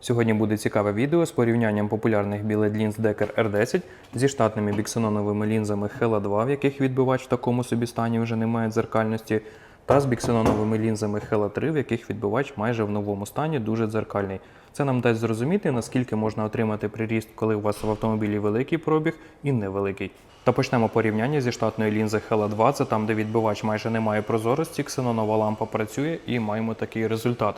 Сьогодні буде цікаве відео з порівнянням популярних білет лінз Decker R10 зі штатними біксеноновими лінзами Hella 2, в яких відбивач в такому собі стані вже не має дзеркальності, та з біксеноновими лінзами Hella 3, в яких відбивач майже в новому стані дуже дзеркальний. Це нам дасть зрозуміти, наскільки можна отримати приріст, коли у вас в автомобілі великий пробіг і невеликий. Та почнемо порівняння зі штатної лінзи Hella 2, це там, де відбивач майже не має прозорості, ксенонова лампа працює і маємо такий результат.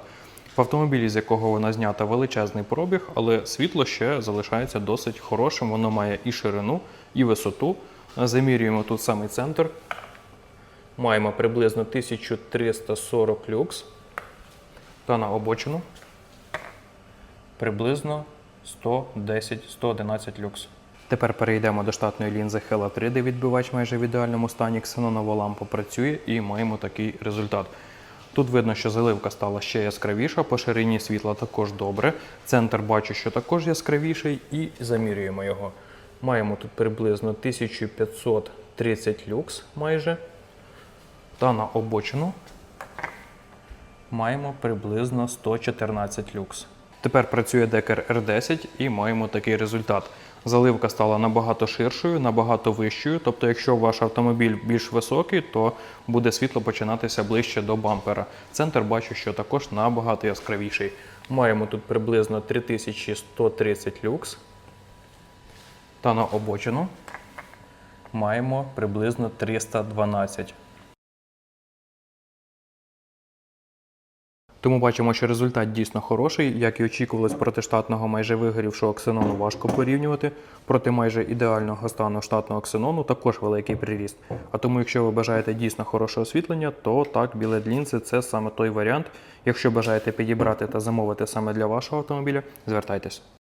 В автомобілі, з якого вона знята величезний пробіг, але світло ще залишається досить хорошим. Воно має і ширину, і висоту. Замірюємо тут самий центр. Маємо приблизно 1340 люкс. Та на обочину приблизно 110-111 люкс. Тепер перейдемо до штатної лінзи Hella 3, де відбивач майже в ідеальному стані, ксенонова лампа працює і маємо такий результат. Тут видно, що заливка стала ще яскравіша, по ширині світла також добре. Центр бачу, що також яскравіший, і замірюємо його. Маємо тут приблизно 1530 люкс майже. Та на обочину маємо приблизно 114 люкс. Тепер працює Decker R10 і маємо такий результат. Заливка стала набагато ширшою, набагато вищою. Тобто, якщо ваш автомобіль більш високий, то буде світло починатися ближче до бампера. Центр бачу, що також набагато яскравіший. Маємо тут приблизно 3130 люкс. Та на обочину маємо приблизно 312. Тому бачимо, що результат дійсно хороший, як і очікувалось проти штатного майже вигорівшого ксенону важко порівнювати. Проти майже ідеального стану штатного ксенону також великий приріст. А тому, якщо ви бажаєте дійсно хороше освітлення, то так, білет лінзи це саме той варіант. Якщо бажаєте підібрати та замовити саме для вашого автомобіля, звертайтесь.